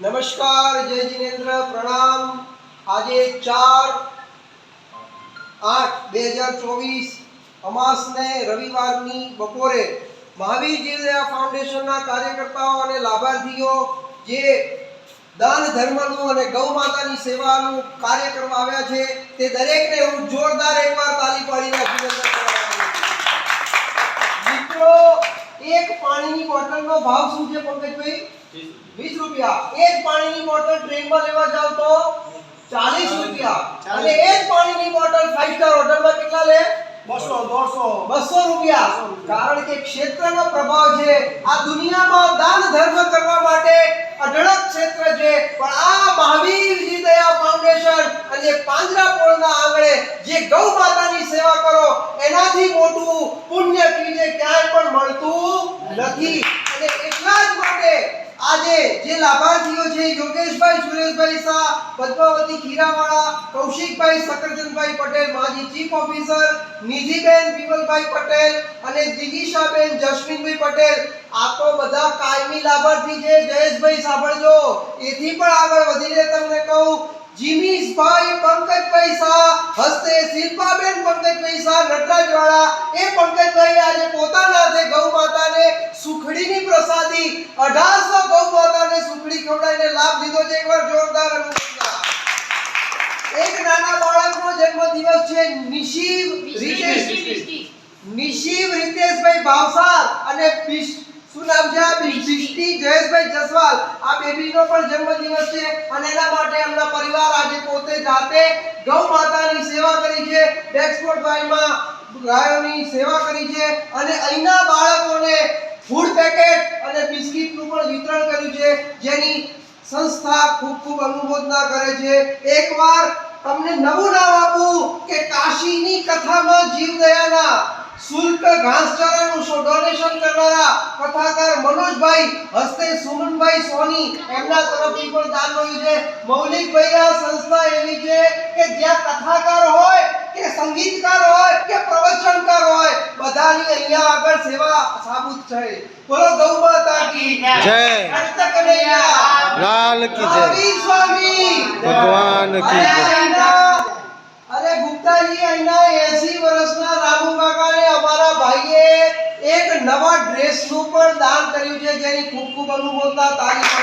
નમસ્કાર, જય જિનેન્દ્ર, પ્રણામ આજે ચાર આઠ બે હજાર ચોવીસ અમાસને રવિવારની બપોરે મહાવીર જીવદયા ફાઉન્ડેશનના કાર્યકર્તાઓ અને લાભાર્થીઓ જે દાન ધર્મનું અને ગૌ માતાની સેવાનું કાર્ય કરવા આવ્યા છે, તે દરેકને હું જોરદાર એકવાર તાલી પાડીને અભિનંદન કરવા. મિત્રો એક પાણીની બોટલનો ભાવ શું છે પંકજભાઈ? 20 રૂપિયા. એક પાણીની બોટલ ટ્રેનમાં લેવા જાવ તો ચાલીસ રૂપિયા. અને એક પાણીની બોટલ ફાઈવ સ્ટાર હોટલમાં કેટલા લે? 200 200 200 રૂપિયા. કારણ કે ક્ષેત્રનો પ્રભાવ છે. આ દુનિયામાં દાન ધર્મ કરવા માટે અઢળક ક્ષેત્ર છે. પણ આ મહાવીરજી દયા ફાઉન્ડેશન અને પાંજરાપોળના આંગણે જે ગૌ માતાની સેવા કરો એનાથી મોટું પુણ્ય બીજે ક્યાંય પણ મળતું નથી અને એટલા જ માટે આજે જે લાભાર્થીઓ છે યોગેશભાઈ, સુરેશભાઈ શાહ, પદ્માવતી ખીરાવાળા, કૌશિકભાઈ સકરચંદભાઈ પટેલ, માજી ચીફ ઓફિસર, નિધિબેન વિમલભાઈ પટેલ અને દિગીશાબેન જસ્મીનભાઈ પટેલ. આ બધા કાયમી લાભાર્થી છે. જયેશભાઈ, સાંભળજો. એથી પણ આગળ વધીને તમને કહું. જીમીશભાઈ પંકજભાઈ શાહ, હસ્તે શિલ્પાબેન પંકજભાઈ શાહ, નટરાજવાળા, એ પંકજભાઈ આજે પોતાના હાથે ગૌ પ્રસાદી 1800 ગૌ માતાને સુખડી ખવડાવીને લાભ લીધો છે. એકવાર જોરદાર એક નાના બાળકનો જન્મદિવસ છે નિશિવ રીતેશ. નિશિવ રીતેશભાઈ ભાવસાર અને શું નામ છે આ? બિષ્ટી જયેશભાઈ જસવાલ. આ બેબીનો પણ જન્મદિવસ છે અને એના માટે એમના પરિવાર આજે પોતે જાતે ગૌ માતાની સેવા કરી છે. ડેક્સપોર્ટ ગાયમાં ગાયોની સેવા કરી છે અને અહીંના બાળકોને ફૂડ પેકેટ અને બિસ્કિટનું પણ વિતરણ કર્યું છે. જેની સંસ્થા ખૂબ ખૂબ અનુમોદના કરે છે. એકવાર તમને નવું નામ આપું કે કાશીની કથામાં જીવદયાના શુલ્ક ઘાસચારાનું શો ડોનેશન કરનારા કથાકાર મનોજભાઈ હસ્તે સુમનભાઈ સોની એમના તરફથી પણ દાન મળ્યું છે. મૌલિકભાઈ આ સંસ્થા એવી છે કે જ્યાં કથાકાર હોય સંગીતકાર હોય કે પ્રવચનકાર હોય બધાની અહીંયા આગળ સેવા સાબુત છે. બોલો ગૌ માતા કી જય. કૃષ્ણ કનૈયા લાલ કી જય. હરી સ્વામી. ભગવાન કી જય. અરે ગુપ્તાજી અહીંના 80 વર્ષના રામુ કાકાને અમારા ભાઈએ એક નવા ડ્રેસનું પણ દાન કર્યું છે જેની ખૂબ ખૂબ અનુભવતા તારીફ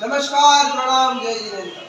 નમસ્કાર પ્રણામ જય જીનેન્દ્ર